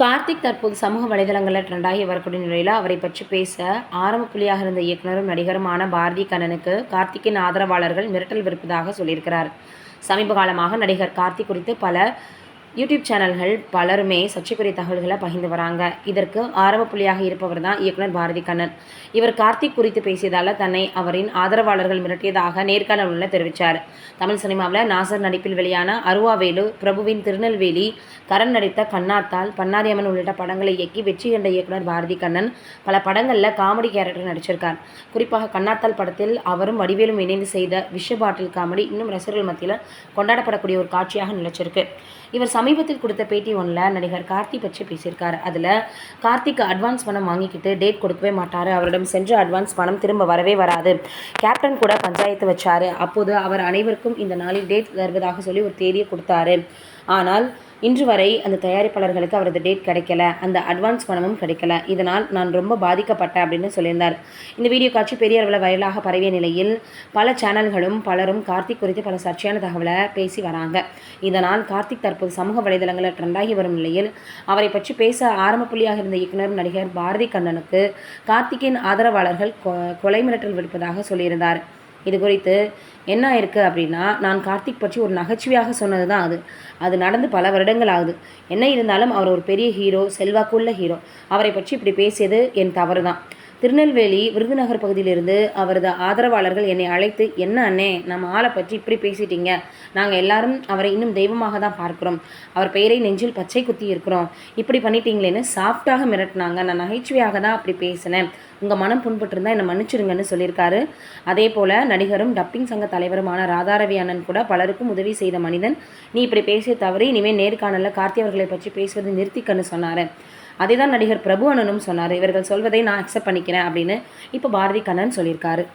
கார்த்திக் தற்போது சமூக வலைதளங்களில் ட்ரெண்டாகி வரக்கூடிய நிலையில் அவரை பற்றி பேச ஆரம்ப புள்ளியாக இருந்த இயக்குனரும் நடிகருமான பாரதி கண்ணனுக்கு கார்த்திக்கின் ஆதரவாளர்கள் மிரட்டல் விருப்பதாக சொல்லியிருக்கிறார். சமீப காலமாக நடிகர் கார்த்திக் குறித்து பல யூடியூப் சேனல்கள் பலருமே சர்ச்சைக்குரிய தகவல்களை பகிர்ந்து வராங்க. இதற்கு ஆரம்ப புள்ளியாக இருப்பவர் தான் இயக்குனர் பாரதி கண்ணன். இவர் கார்த்திக் குறித்து பேசியதால் தன்னை அவரின் ஆதரவாளர்கள் மிரட்டியதாக நேர்காணலில் தெரிவித்தார் தமிழ் சினிமாவில் நாசர் நடிப்பில் வெளியான அருவாவேலு பிரபுவின் திருநெல்வேலி கரண் நடித்த கண்ணாத்தால் பன்னாரியம்மன் உள்ளிட்ட படங்களை இயக்கி வெற்றி கண்ட இயக்குனர் பாரதி கண்ணன் பல படங்களில் காமெடி கேரக்டர் நடிச்சிருக்கார். குறிப்பாக கண்ணாத்தால் படத்தில் அவரும் வடிவேலும் இணைந்து செய்த விஷ பாட்டில் காமெடி இன்னும் ரசிகர்கள் மத்தியில் கொண்டாடப்படக்கூடிய ஒரு காட்சியாக நிலைச்சிருக்கு. இவர் சமீபத்தில் கொடுத்த பேட்டி ஒன்றில் நடிகர் கார்த்தி பற்றி பேசியிருக்காரு. அதில் கார்த்திக் அட்வான்ஸ் பணம் வாங்கிக்கிட்டு டேட் கொடுக்கவே மாட்டார். அவரிடம் சென்று அட்வான்ஸ் பணம் திரும்ப வரவே வராது. கேப்டன் கூட பஞ்சாயத்து வச்சார். அப்போது அவர் அனைவருக்கும் இந்த நாளில் டேட் தருவதாக சொல்லி ஒரு தேதியை கொடுத்தாரு. ஆனால் இன்று வரை அந்த தயாரிப்பாளர்களுக்கு அவரது டேட் கிடைக்கல அந்த அட்வான்ஸ் பணமும் கிடைக்கல. இதனால் நான் ரொம்ப பாதிக்கப்பட்டேன் அப்படின்னு சொல்லியிருந்தார். இந்த வீடியோ காட்சி பெரிய அளவில் வைரலாக பரவிய நிலையில் பல சேனல்களும் பலரும் கார்த்திக் குறித்து பல சர்ச்சையான தகவலை பேசி வராங்க. இதனால் கார்த்திக் தற்போது சமூக வலைதளங்களில் ட்ரெண்டாகி வரும் நிலையில் அவரை பற்றி பேச ஆரம்ப புள்ளியாக இருந்த இயக்குனர் நடிகர் பாரதி கண்ணனுக்கு கார்த்திக்கின் ஆதரவாளர்கள் கொலை மிரட்டல் விடுப்பதாக சொல்லியிருந்தார். இது குறித்து என்ன ஆயிருக்கு அப்படின்னா நான் கார்த்திக் பற்றி ஒரு நகைச்சுவையாக சொன்னது தான் அது. அது நடந்து பல வருடங்கள் ஆகுது. என்ன இருந்தாலும் அவர் ஒரு பெரிய ஹீரோ செல்வாக்குள்ள ஹீரோ அவரை பற்றி இப்படி பேசியது என் தவறு தான் திருநெல்வேலி விருதுநகர் பகுதியிலிருந்து அவரது ஆதரவாளர்கள் என்னை அழைத்து என்ன அண்ணே நம்ம ஆளை பற்றி இப்படி பேசிட்டீங்க? நாங்கள் எல்லாரும் அவரை இன்னும் தெய்வமாக தான் பார்க்குறோம். அவர் பெயரை நெஞ்சில் பச்சை குத்தி இருக்கிறோம். இப்படி பண்ணிட்டீங்களேன்னு சாஃப்டாக மிரட்டினாங்க. நான் நகைச்சுவையாக தான் அப்படி பேசினேன். உங்கள் மனம் புண்பட்டிருந்தா என்னை மன்னிச்சிருங்கன்னு சொல்லியிருக்காரு. அதே போல் நடிகரும் டப்பிங் சங்க தலைவருமான ராதாரவி அண்ணன் கூட பலருக்கும் உதவி செய்த மனிதன். நீ இப்படி பேசிய தவறி இனிமேல் நேர்காணலில் கார்த்தி அவர்களை பற்றி பேசுவதை நிறுத்திக்கன்னு சொன்னார். அதே தான் நடிகர் பிரபு அண்ணனும் சொன்னார் இவர்கள் சொல்வதை நான் அக்செப்ட் பண்ணிக்கிறேன் அப்படின்னு. இப்போ பாரதி கண்ணன் சொல்லியிருக்காரு.